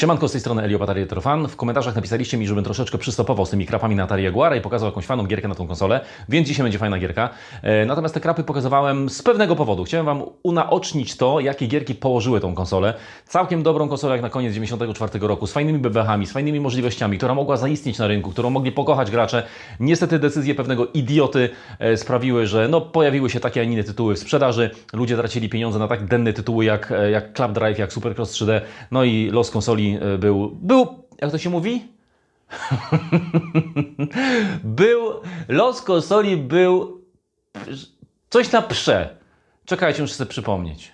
Siemanko, z tej strony Elio Batarie Fan. W komentarzach napisaliście mi, żebym troszeczkę przystopował z tymi krapami na Atari Jaguara i pokazał jakąś fajną gierkę na tą konsolę, więc dzisiaj będzie fajna gierka. E, natomiast te krapy pokazywałem z pewnego powodu. Chciałem Wam unaocznić to, jakie gierki położyły tą konsolę. Całkiem dobrą konsolę jak na koniec 94 roku, z fajnymi bebechami, z fajnymi możliwościami, która mogła zaistnieć na rynku, którą mogli pokochać gracze. Niestety decyzje pewnego idioty e, sprawiły, że no, pojawiły się takie, a inne tytuły w sprzedaży. Ludzie tracili pieniądze na tak denne tytuły jak, e, jak Club Drive, jak Supercross 3D, no i los konsoli e, był, był, jak to się mówi? był, los konsoli był coś na prze. Czekajcie, muszę sobie przypomnieć.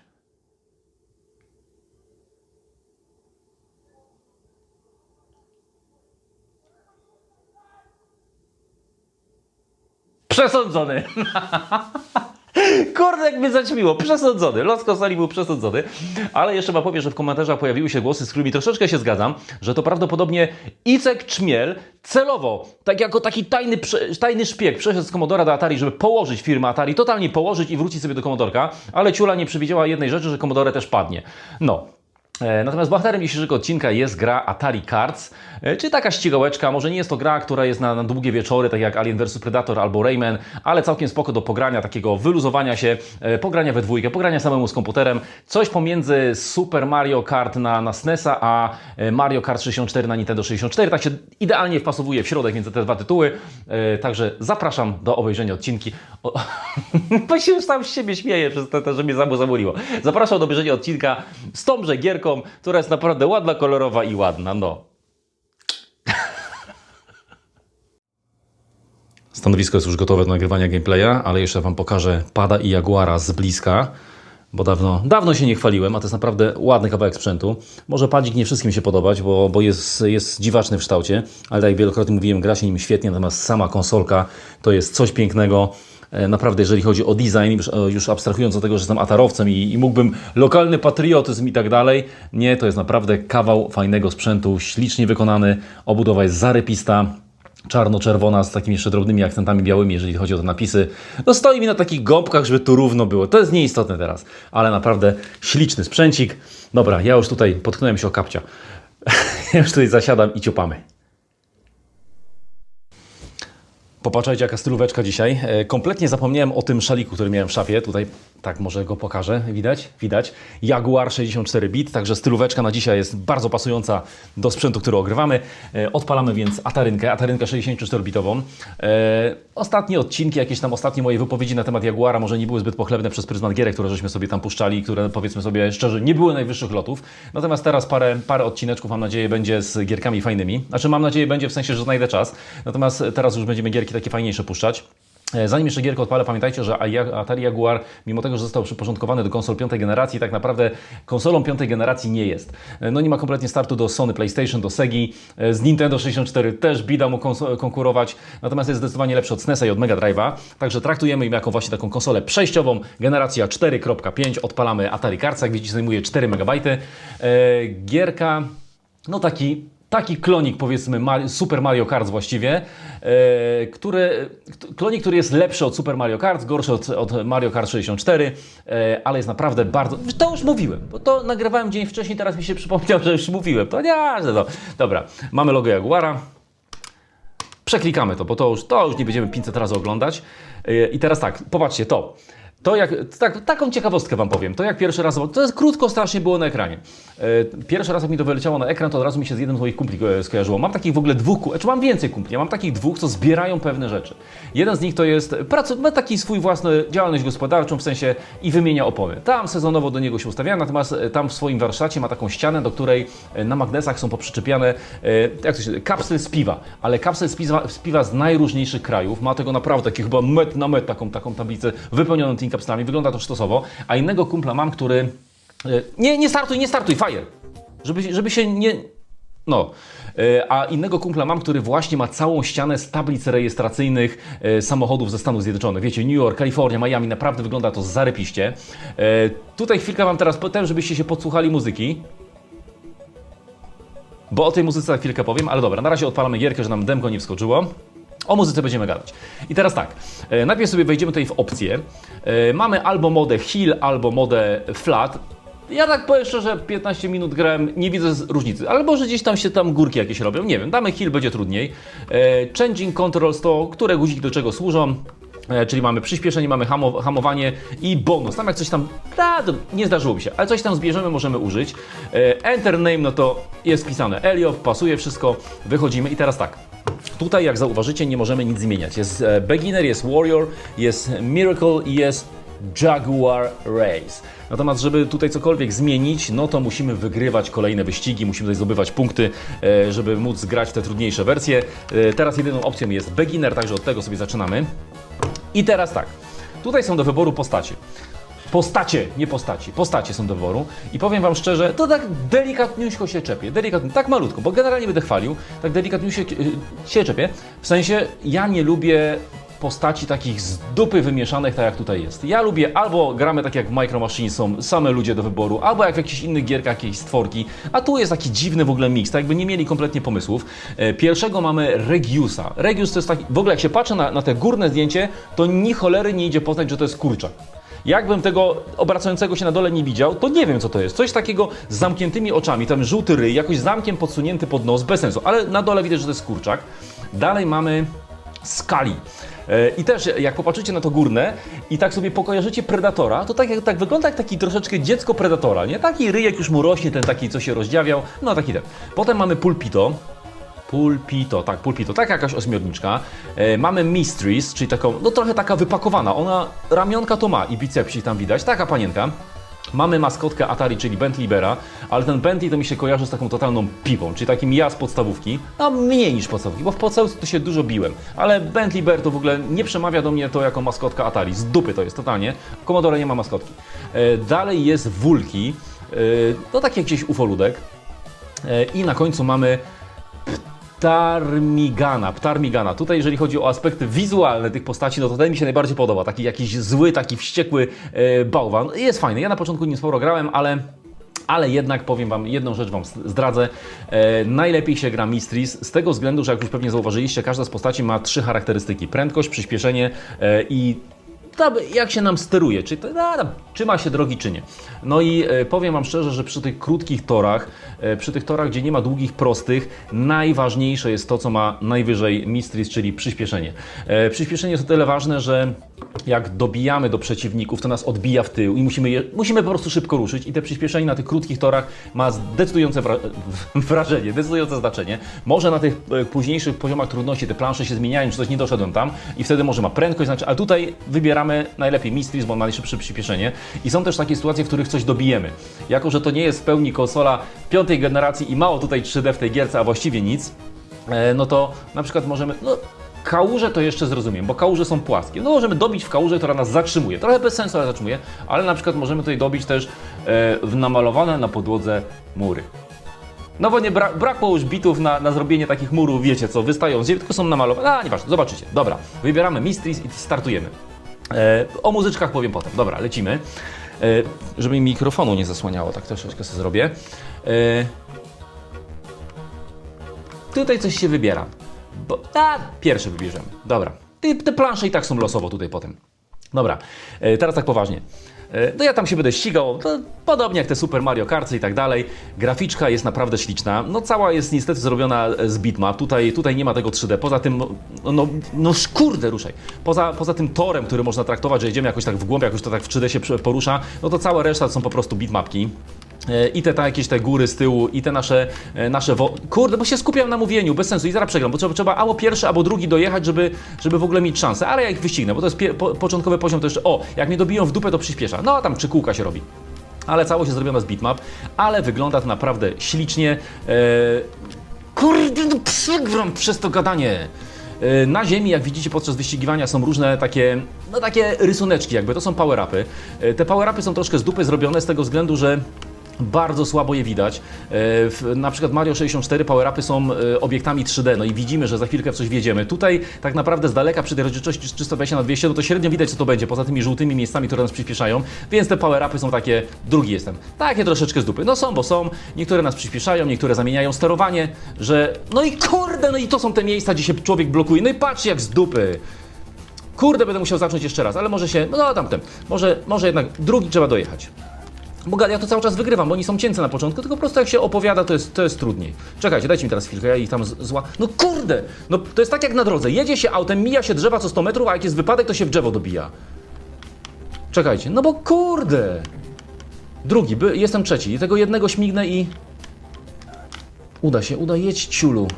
Przesądzony. Kurde, jak mnie zaćmiło. Przesądzony. Los konsoli był przesądzony. Ale jeszcze wam powiem, że w komentarzach pojawiły się głosy, z którymi troszeczkę się zgadzam, że to prawdopodobnie Icek Czmiel celowo, tak jako taki tajny, tajny szpieg, przeszedł z Commodora do Atari, żeby położyć firmę Atari, totalnie położyć i wrócić sobie do Commodorka, ale Ciula nie przewidziała jednej rzeczy, że Commodore też padnie. No, Natomiast bohaterem dzisiejszego odcinka jest gra Atari Cards, e, czyli taka ścigałeczka. Może nie jest to gra, która jest na, na długie wieczory, tak jak Alien vs Predator albo Rayman, ale całkiem spoko do pogrania, takiego wyluzowania się, e, pogrania we dwójkę, pogrania samemu z komputerem. Coś pomiędzy Super Mario Kart na, na SNES-a, a e, Mario Kart 64 na Nintendo 64. Tak się idealnie wpasowuje w środek między te dwa tytuły. E, Także zapraszam do obejrzenia odcinki. O, bo się sam z siebie śmieję przez to, że mnie zamu zamuliło. Zapraszam do obejrzenia odcinka z tąże gierką, która jest naprawdę ładna, kolorowa i ładna. No. Stanowisko jest już gotowe do nagrywania gameplaya, ale jeszcze Wam pokażę pada i Jaguara z bliska, bo dawno, dawno się nie chwaliłem, a to jest naprawdę ładny kawałek sprzętu. Może padzik nie wszystkim się podobać, bo, bo jest, jest dziwaczny w kształcie, ale tak jak wielokrotnie mówiłem, gra się nim świetnie, natomiast sama konsolka to jest coś pięknego. E, Naprawdę, jeżeli chodzi o design, już, e, już abstrahując od tego, że jestem atarowcem i, i mógłbym lokalny patriotyzm i tak dalej, nie, to jest naprawdę kawał fajnego sprzętu, ślicznie wykonany, obudowa jest zarypista, czarno-czerwona z takimi jeszcze drobnymi akcentami białymi, jeżeli chodzi o te napisy. No stoi mi na takich gąbkach, żeby tu równo było. To jest nieistotne teraz, ale naprawdę śliczny sprzęcik. Dobra, ja już tutaj potknąłem się o kapcia. ja już tutaj zasiadam i ciupamy. Popatrzajcie, jaka stylóweczka dzisiaj. E, Kompletnie zapomniałem o tym szaliku, który miałem w szafie. Tutaj, tak, może go pokażę. Widać? Widać. Jaguar 64 bit, także stylóweczka na dzisiaj jest bardzo pasująca do sprzętu, który ogrywamy. E, Odpalamy więc Atarynkę, Atarynkę 64-bitową. E, Ostatnie odcinki, jakieś tam ostatnie moje wypowiedzi na temat Jaguara może nie były zbyt pochlebne przez pryzmat gierek, które żeśmy sobie tam puszczali, które powiedzmy sobie szczerze nie były najwyższych lotów. Natomiast teraz parę, parę odcineczków mam nadzieję będzie z gierkami fajnymi. Znaczy mam nadzieję będzie w sensie, że znajdę czas. Natomiast teraz już będziemy gierki takie fajniejsze puszczać. E, Zanim jeszcze gierkę odpalę, pamiętajcie, że Atari Jaguar, mimo tego, że został przyporządkowany do konsol piątej generacji, tak naprawdę konsolą piątej generacji nie jest. E, No nie ma kompletnie startu do Sony PlayStation, do Segi, e, z Nintendo 64 też bida mu konkurować, natomiast jest zdecydowanie lepszy od SNES-a i od Mega Drive'a, także traktujemy ją jako właśnie taką konsolę przejściową, generacja 4.5, odpalamy Atari jak widzicie zajmuje 4 MB. Gierka, no taki taki klonik, powiedzmy, Super Mario Kart właściwie, e, który, klonik, który jest lepszy od Super Mario Kart, gorszy od, od Mario Kart 64, e, ale jest naprawdę bardzo... To już mówiłem, bo to nagrywałem dzień wcześniej, teraz mi się przypomniał, że już mówiłem. To nie, to. Dobra, mamy logo Jaguara. Przeklikamy to, bo to już, to już nie będziemy 500 razy oglądać. E, I teraz tak, popatrzcie, to. To jak, tak, taką ciekawostkę Wam powiem. To jak pierwszy raz, to jest krótko strasznie było na ekranie. E, Pierwszy raz jak mi to wyleciało na ekran, to od razu mi się z jednym z moich kumpli skojarzyło. Mam takich w ogóle dwóch, ku- znaczy mam więcej kumpli, ja mam takich dwóch, co zbierają pewne rzeczy. Jeden z nich to jest, ma taki swój własny działalność gospodarczą, w sensie i wymienia opony. Tam sezonowo do niego się ustawia, natomiast e, tam w swoim warsztacie ma taką ścianę, do której e, na magnesach są poprzyczepiane, jak to się kapsel z piwa, ale kapsel z piwa, z piwa z najróżniejszych krajów. Ma tego naprawdę taki chyba met na met taką, taką tablicę wypełnioną tymi kapslami. Wygląda to sztosowo. A innego kumpla mam, który... e, Nie, nie startuj, nie startuj, fire! Żeby, żeby się nie... No, E, a innego kumpla mam, który właśnie ma całą ścianę z tablic rejestracyjnych e, samochodów ze Stanów Zjednoczonych. Wiecie, New York, Kalifornia, Miami, naprawdę wygląda to zarypiście. Tutaj chwilkę Wam teraz potem, żebyście się podsłuchali muzyki. Bo o tej muzyce za chwilkę powiem, ale dobra, na razie odpalamy gierkę, że nam demko nie wskoczyło. O muzyce będziemy gadać. I teraz tak, e, najpierw sobie wejdziemy tutaj w opcje. E, mamy albo modę Hill, albo modę Flat. Ja tak powiem szczerze, 15 minut grałem, nie widzę różnicy. Ale może gdzieś tam się tam górki jakieś robią, nie wiem. Damy heal, będzie trudniej. E, changing controls to, które guziki do czego służą. Czyli mamy przyspieszenie, mamy hamo, hamowanie i bonus. Tam jak coś tam, ta, nie zdarzyło mi się, ale coś tam zbierzemy, możemy użyć. Enter name, no to jest wpisane Elio, pasuje wszystko, wychodzimy i teraz tak. Tutaj, jak zauważycie, nie możemy nic zmieniać. Jest e, Beginner, jest Warrior, jest Miracle i jest Jaguar Race. Natomiast, żeby tutaj cokolwiek zmienić, no to musimy wygrywać kolejne wyścigi, musimy tutaj zdobywać punkty, e, żeby móc grać te trudniejsze wersje. E, Teraz jedyną opcją jest Beginner, także od tego sobie zaczynamy. I teraz tak, tutaj są do wyboru postacie. Postacie, nie postaci. Postacie są do wyboru. I powiem Wam szczerze, to tak delikatniuśko się czepię. Delikatnie, tak malutko, bo generalnie będę chwalił. Tak delikatniuśko się, się czepię. W sensie, ja nie lubię postaci takich z dupy wymieszanych, tak jak tutaj jest. Ja lubię albo gramy tak jak w Micro Machine są same ludzie do wyboru, albo jak w jakichś innych gierkach jakieś stworki, a tu jest taki dziwny w ogóle miks, tak jakby nie mieli kompletnie pomysłów. E, Pierwszego mamy Regiusa. Regius to jest taki, w ogóle jak się patrzę na, na te górne zdjęcie, to ni cholery nie idzie poznać, że to jest kurczak. Jakbym tego obracającego się na dole nie widział, to nie wiem co to jest. Coś takiego z zamkniętymi oczami, tam żółty ryj, jakoś zamkiem podsunięty pod nos, bez sensu, ale na dole widać, że to jest kurczak. Dalej mamy skali. E, I też jak popatrzycie na to górne i tak sobie pokojarzycie Predatora, to tak, jak, tak wygląda jak taki troszeczkę dziecko Predatora, nie? Taki ryjek już mu rośnie, ten taki, co się rozdziawiał, no taki ten. Potem mamy Pulpito, Pulpito, tak, Pulpito, tak jakaś ośmiorniczka. E, mamy Mysteries, czyli taką, no trochę taka wypakowana. Ona ramionka to ma i bicepsi tam widać, taka panienka. Mamy maskotkę Atari, czyli Bentley Bera, ale ten Bentley to mi się kojarzy z taką totalną piwą, czyli takim ja z podstawówki, no mniej niż podstawówki, bo w podstawówce to się dużo biłem, ale Bentley Bear to w ogóle nie przemawia do mnie to jako maskotka Atari, z dupy to jest totalnie, w Commodore nie ma maskotki. E, dalej jest Wulki, e, no taki gdzieś ufoludek, E, I na końcu mamy Ptarmigana, Ptarmigana. Tutaj jeżeli chodzi o aspekty wizualne tych postaci, no to ten mi się najbardziej podoba. Taki jakiś zły, taki wściekły e, bałwan. Jest fajny. Ja na początku nie sporo grałem, ale ale jednak powiem Wam, jedną rzecz Wam zdradzę. E, najlepiej się gra Mistris z tego względu, że jak już pewnie zauważyliście, każda z postaci ma trzy charakterystyki. Prędkość, przyspieszenie e, i jak się nam steruje, czy to, a, tam, trzyma się drogi, czy nie. No i e, powiem Wam szczerze, że przy tych krótkich torach, e, przy tych torach, gdzie nie ma długich, prostych, najważniejsze jest to, co ma najwyżej Mistris, czyli przyspieszenie. E, przyspieszenie jest o tyle ważne, że jak dobijamy do przeciwników, to nas odbija w tył i musimy, je, musimy po prostu szybko ruszyć i te przyspieszenie na tych krótkich torach ma decydujące wra wrażenie, decydujące znaczenie. Może na tych e, późniejszych poziomach trudności te plansze się zmieniają, czy coś nie doszedłem tam i wtedy może ma prędkość, znaczy, ale tutaj wybieramy najlepiej Mistris, bo ma najszybsze przyspieszenie i są też takie sytuacje, w których coś dobijemy. Jako, że to nie jest w pełni konsola piątej generacji i mało tutaj 3D w tej gierce, a właściwie nic, e, no to na przykład możemy, no Kałuże to jeszcze zrozumiem, bo kałuże są płaskie. No możemy dobić w kałużę, która nas zatrzymuje. Trochę bez sensu, ale zatrzymuje, ale na przykład możemy tutaj dobić też e, w namalowane na podłodze mury. No bo nie bra brakło już bitów na, na zrobienie takich murów, wiecie co, wystają z ziemi, tylko są namalowane. A, nieważne, zobaczycie. Dobra, wybieramy Mistris i startujemy. E, o muzyczkach powiem potem. Dobra, lecimy. E, żeby mi mikrofonu nie zasłaniało, tak troszeczkę sobie zrobię. E, tutaj coś się wybiera. Bo, a, pierwsze wybierzemy. Dobra. Te, te plansze i tak są losowo tutaj potem. Dobra, e, teraz tak poważnie. No ja tam się będę ścigał, to podobnie jak te Super Mario Karty i tak dalej. Graficzka jest naprawdę śliczna. No cała jest niestety zrobiona z bitmap. Tutaj, tutaj nie ma tego 3D. Poza tym, no, no, no kurde, ruszaj. Poza, poza tym torem, który można traktować, że jedziemy jakoś tak w głąb, jakoś to tak w 3D się porusza, no to cała reszta to są po prostu bitmapki. I te, te jakieś te góry z tyłu, i te nasze, e, nasze wo... Kurde, bo się skupiam na mówieniu, bez sensu i zaraz przegram, bo trzeba, trzeba albo pierwszy, albo drugi dojechać, żeby, żeby w ogóle mieć szansę, ale ja ich wyścignę, bo to jest po, początkowy poziom, to jeszcze, o, jak mnie dobiją w dupę, to przyspiesza. No, tam trzy kółka się robi. Ale całość jest zrobiona z bitmap, ale wygląda to naprawdę ślicznie. E... Kurde, no przegram przez to gadanie. E, Na ziemi, jak widzicie podczas wyścigiwania, są różne takie, no takie rysuneczki, jakby to są power-upy. E, Te power-upy są troszkę z dupy zrobione z tego względu, że bardzo słabo je widać. E, na przykład Mario 64 power-upy są e, obiektami 3D, no i widzimy, że za chwilkę w coś wjedziemy. Tutaj tak naprawdę z daleka przy tej rozdzielczości 320 na 200, no to średnio widać co to będzie, poza tymi żółtymi miejscami, które nas przyspieszają, więc te power-upy są takie, drugi jestem, takie troszeczkę z dupy. No są, bo są, niektóre nas przyspieszają, niektóre zamieniają sterowanie, że no i kurde, no i to są te miejsca, gdzie się człowiek blokuje, no i patrz jak z dupy. Kurde, będę musiał zacząć jeszcze raz, ale może się, no tamten, może, może jednak drugi trzeba dojechać. Bo ja to cały czas wygrywam, bo oni są cięte na początku, tylko po prostu jak się opowiada, to jest, to jest trudniej. Czekajcie, dajcie mi teraz chwilkę, ja ich tam zła... No kurde! No to jest tak jak na drodze, jedzie się autem, mija się drzewa co 100 metrów, a jak jest wypadek, to się w drzewo dobija. Czekajcie, no bo kurde! Drugi, by, jestem trzeci tego jednego śmignę i... Uda się, uda, jedź ciulu.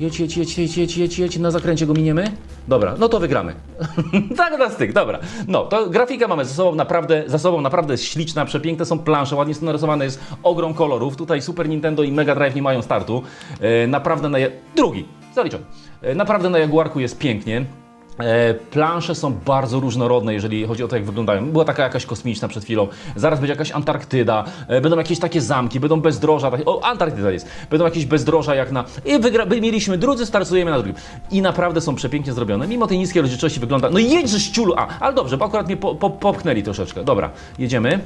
Jedź, jedź, jedź, jedź, jedź, jedź, jedź, na zakręcie go miniemy? Dobra, no to wygramy. tak na styk, dobra. No, to grafika mamy ze sobą naprawdę, za sobą naprawdę śliczna, przepiękne są plansze, ładnie są narysowane, jest ogrom kolorów. Tutaj Super Nintendo i Mega Drive nie mają startu. E, naprawdę na... ja- Drugi, zaliczony. E, naprawdę na Jaguarku jest pięknie. E, Plansze są bardzo różnorodne, jeżeli chodzi o to, jak wyglądają. Była taka jakaś kosmiczna przed chwilą, zaraz będzie jakaś Antarktyda, e, będą jakieś takie zamki, będą bezdroża, o Antarktyda jest, będą jakieś bezdroża jak na... I wygra, mieliśmy drudzy, startujemy na drugim. I naprawdę są przepięknie zrobione, mimo tej niskiej rozdzielczości wygląda... No jedź, że ściulu! A, ale dobrze, bo akurat mnie po, po, popchnęli troszeczkę. Dobra, jedziemy.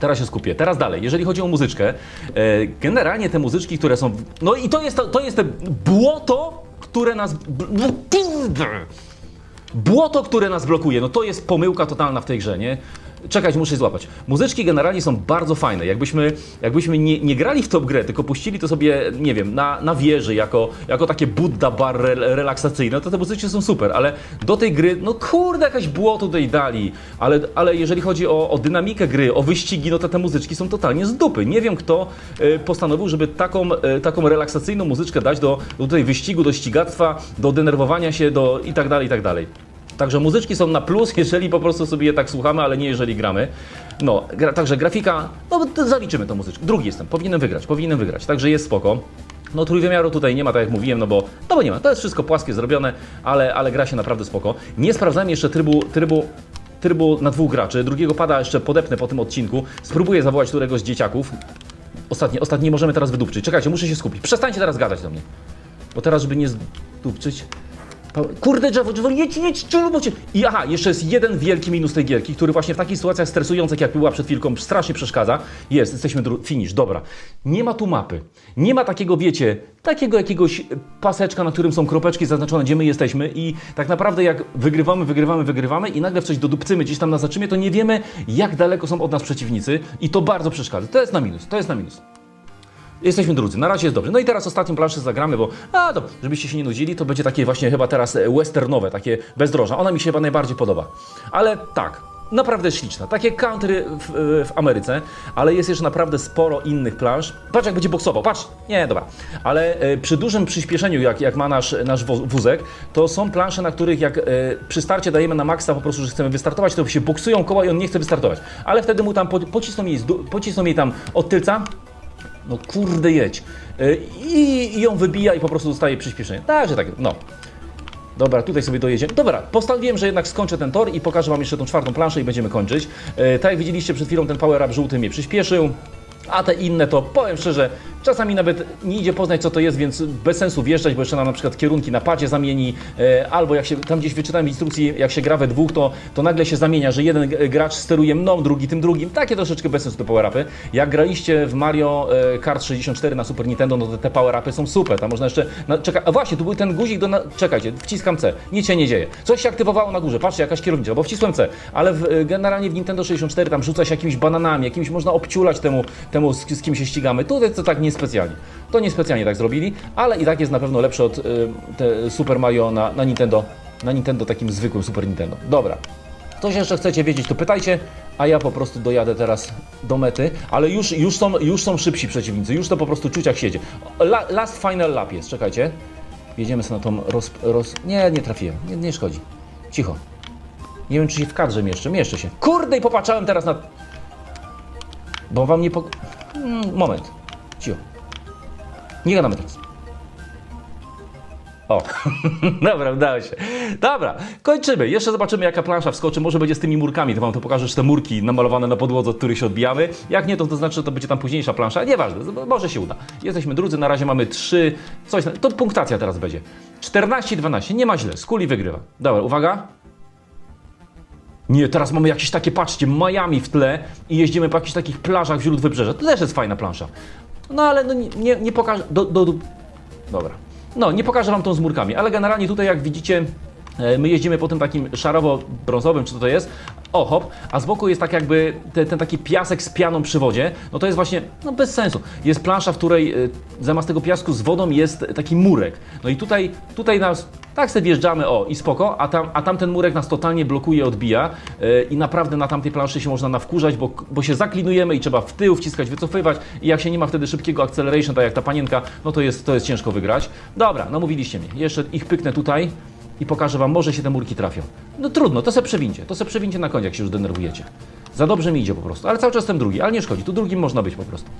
Teraz się skupię. Teraz dalej. Jeżeli chodzi o muzyczkę, e, generalnie te muzyczki, które są. No i to jest to, to jest te błoto, które nas. Błoto, które nas blokuje, no to jest pomyłka totalna w tej grze, nie? Czekać, muszę złapać. Muzyczki generalnie są bardzo fajne. Jakbyśmy, jakbyśmy nie, nie grali w tą grę, tylko puścili to sobie, nie wiem, na, na wieży, jako, jako takie Buddha bar re, relaksacyjne, to te muzyczki są super, ale do tej gry, no kurde, jakaś błoto tutaj dali. Ale, ale jeżeli chodzi o, o dynamikę gry, o wyścigi, no to te muzyczki są totalnie z dupy. Nie wiem, kto e, postanowił, żeby taką, e, taką relaksacyjną muzyczkę dać do, do tutaj wyścigu, do ścigactwa, do denerwowania się, do i tak dalej, i tak dalej. Także muzyczki są na plus, jeżeli po prostu sobie je tak słuchamy, ale nie jeżeli gramy. No, gra, także grafika, no zaliczymy tą muzyczkę. Drugi jestem, powinienem wygrać, powinienem wygrać, także jest spoko. No trójwymiaru tutaj nie ma, tak jak mówiłem, no bo, no bo nie ma, to jest wszystko płaskie zrobione, ale, ale gra się naprawdę spoko. Nie sprawdzałem jeszcze trybu, trybu trybu na dwóch graczy. Drugiego pada jeszcze podepnę po tym odcinku. Spróbuję zawołać któregoś z dzieciaków. Ostatni, ostatni możemy teraz wydupczyć. Czekajcie, muszę się skupić. Przestańcie teraz gadać do mnie. Bo teraz, żeby nie zdupczyć... Kurde drzewo, drzewo, jedź, jedź, czulu, cię... I aha, jeszcze jest jeden wielki minus tej gierki, który właśnie w takich sytuacjach stresujących, jak była przed chwilką, strasznie przeszkadza. Jest, jesteśmy finish, dobra. Nie ma tu mapy. Nie ma takiego, wiecie, takiego jakiegoś paseczka, na którym są kropeczki zaznaczone, gdzie my jesteśmy i tak naprawdę jak wygrywamy, wygrywamy, wygrywamy i nagle w coś dodupcymy gdzieś tam na zaczymie, to nie wiemy, jak daleko są od nas przeciwnicy i to bardzo przeszkadza. To jest na minus, to jest na minus. Jesteśmy drudzy, na razie jest dobrze. No i teraz ostatnią planszę zagramy, bo a to, żebyście się nie nudzili, to będzie takie właśnie chyba teraz e, westernowe, takie bezdroża. Ona mi się chyba najbardziej podoba. Ale tak, naprawdę śliczna. Takie country w, w Ameryce, ale jest jeszcze naprawdę sporo innych plansz. Patrz jak będzie boksował, patrz! Nie, dobra. Ale e, przy dużym przyspieszeniu, jak, jak ma nasz, nasz wózek, to są plansze, na których jak e, przy starcie dajemy na maksa po prostu, że chcemy wystartować, to się boksują koła i on nie chce wystartować. Ale wtedy mu tam po, pocisną, jej pocisną jej tam od tylca, no kurde jedź. Y, I, ją wybija i po prostu dostaje przyspieszenie. Także tak, no. Dobra, tutaj sobie dojedziemy. Dobra, postanowiłem, że jednak skończę ten tor i pokażę Wam jeszcze tą czwartą planszę i będziemy kończyć. E, tak jak widzieliście przed chwilą, ten power up żółty mnie przyspieszył. A te inne to powiem szczerze, czasami nawet nie idzie poznać co to jest, więc bez sensu wjeżdżać, bo jeszcze nam na przykład kierunki na padzie zamieni, e, albo jak się tam gdzieś wyczytałem w instrukcji, jak się gra we dwóch, to, to nagle się zamienia, że jeden gracz steruje mną, drugi tym drugim. Takie troszeczkę bez sensu te power-upy. Jak graliście w Mario e, Kart 64 na Super Nintendo, no to te power-upy są super. Tam można jeszcze. Na, czeka, a właśnie, tu był ten guzik do. Na, czekajcie, wciskam C. Nic się nie dzieje. Coś się aktywowało na górze. Patrzcie, jakaś kierownica, bo wcisłem C. Ale w, e, generalnie w Nintendo 64 tam rzuca się jakimiś bananami, jakimiś można obciulać temu, temu z, z kim się ścigamy. Tutaj to tak niespecjalnie. To niespecjalnie tak zrobili, ale i tak jest na pewno lepsze od te Super Mario na, na Nintendo. Na Nintendo takim zwykłym Super Nintendo. Dobra. Coś jeszcze chcecie wiedzieć, to pytajcie, a ja po prostu dojadę teraz do mety, ale już, już, są, już są szybsi przeciwnicy, już to po prostu czuć jak siedzie. La, last final lap jest, czekajcie. Jedziemy sobie na tą roz... roz... Nie, nie trafiłem, nie, nie szkodzi. Cicho. Nie wiem, czy się w kadrze mieszczę, mieszczę się. Kurde, i popatrzałem teraz na... Bo wam nie po... Mm, moment. Cicho. Nie gadamy teraz. O, dobra, udało się. Dobra, kończymy. Jeszcze zobaczymy, jaka plansza wskoczy. Może będzie z tymi murkami. To wam to pokażę, że te murki namalowane na podłodze, od których się odbijamy. Jak nie, to, to znaczy, że to będzie tam późniejsza plansza. Nieważne, może się uda. Jesteśmy drudzy, na razie mamy trzy. Coś. To punktacja teraz będzie. 14-12, nie ma źle. Skuli wygrywa. Dobra, uwaga. Nie, teraz mamy jakieś takie, patrzcie, Miami w tle i jeździmy po jakichś takich plażach wśród wybrzeża. To też jest fajna plansza. No ale no, nie, nie, pokażę. Do, do, do... Dobra. No, nie pokażę wam tą z murkami, ale generalnie tutaj, jak widzicie, My jeździmy po tym takim szarowo-brązowym, czy to to jest? O, hop, a z boku jest tak jakby te, ten taki piasek z pianą przy wodzie. No to jest właśnie, no bez sensu. Jest plansza, w której e, zamiast tego piasku z wodą jest taki murek. No i tutaj, tutaj nas, tak sobie wjeżdżamy, o i spoko, a tam, a tamten murek nas totalnie blokuje, odbija e, i naprawdę na tamtej planszy się można nawkurzać, bo, bo się zaklinujemy i trzeba w tył wciskać, wycofywać i jak się nie ma wtedy szybkiego acceleration, tak jak ta panienka, no to jest, to jest ciężko wygrać. Dobra, no mówiliście mi, jeszcze ich pyknę tutaj i pokażę Wam, może się te murki trafią. No trudno, to se przewincie, to se przewincie na koń, jak się już denerwujecie. Za dobrze mi idzie po prostu, ale cały czas jestem drugi, ale nie szkodzi, tu drugim można być po prostu.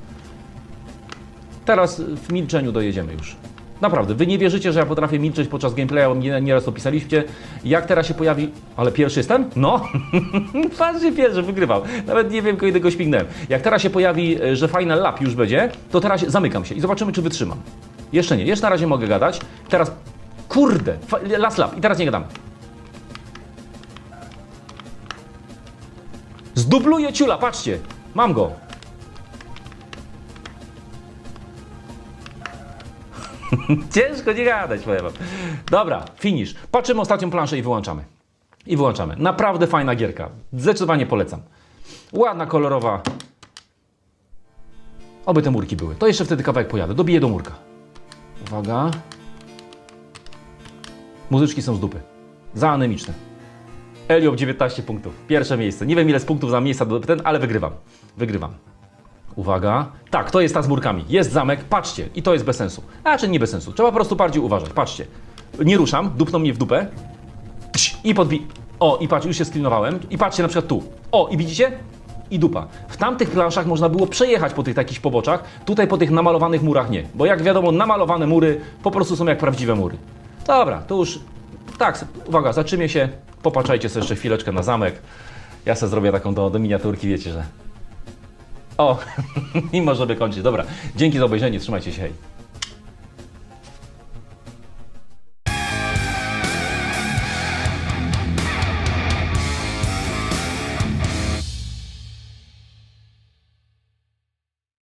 Teraz w milczeniu dojedziemy już. Naprawdę, wy nie wierzycie, że ja potrafię milczeć podczas gameplaya, bo nieraz opisaliście. Jak teraz się pojawi... Ale pierwszy jestem? No! Patrzcie, pierwszy wygrywał. Nawet nie wiem, kiedy go śmignąłem. Jak teraz się pojawi, e, że final lap już będzie, to teraz zamykam się i zobaczymy, czy wytrzymam. Jeszcze nie, jeszcze na razie mogę gadać. Teraz... Kurde! Last lap i teraz nie gadam. Zdubluję ciula, patrzcie! Mam go! Ciężko nie gadać, powiem wam. Dobra, finish. Patrzymy ostatnią planszę i wyłączamy. I wyłączamy. Naprawdę fajna gierka. Zdecydowanie polecam. Ładna, kolorowa. Oby te murki były. To jeszcze wtedy kawałek pojadę. Dobiję do murka. Uwaga. Muzyczki są z dupy. Za anemiczne. Eliob 19 punktów. Pierwsze miejsce. Nie wiem ile z punktów za miejsca do ten, ale wygrywam. Wygrywam. Uwaga. Tak, to jest ta z murkami. Jest zamek, patrzcie. I to jest bez sensu. A, czy nie bez sensu. Trzeba po prostu bardziej uważać. Patrzcie. Nie ruszam, dupną mnie w dupę. I podbi... O, i patrz, już się sklinowałem. I patrzcie na przykład tu. O, i widzicie? I dupa. W tamtych planszach można było przejechać po tych takich poboczach. Tutaj po tych namalowanych murach nie. Bo jak wiadomo, namalowane mury po prostu są jak prawdziwe mury. Dobra, to już... Tak, uwaga, zatrzymię się. Popatrzajcie sobie jeszcze chwileczkę na zamek. Ja sobie zrobię taką do, do miniaturki, wiecie, że... O, i możemy kończyć. Dobra, dzięki za obejrzenie, trzymajcie się, hej.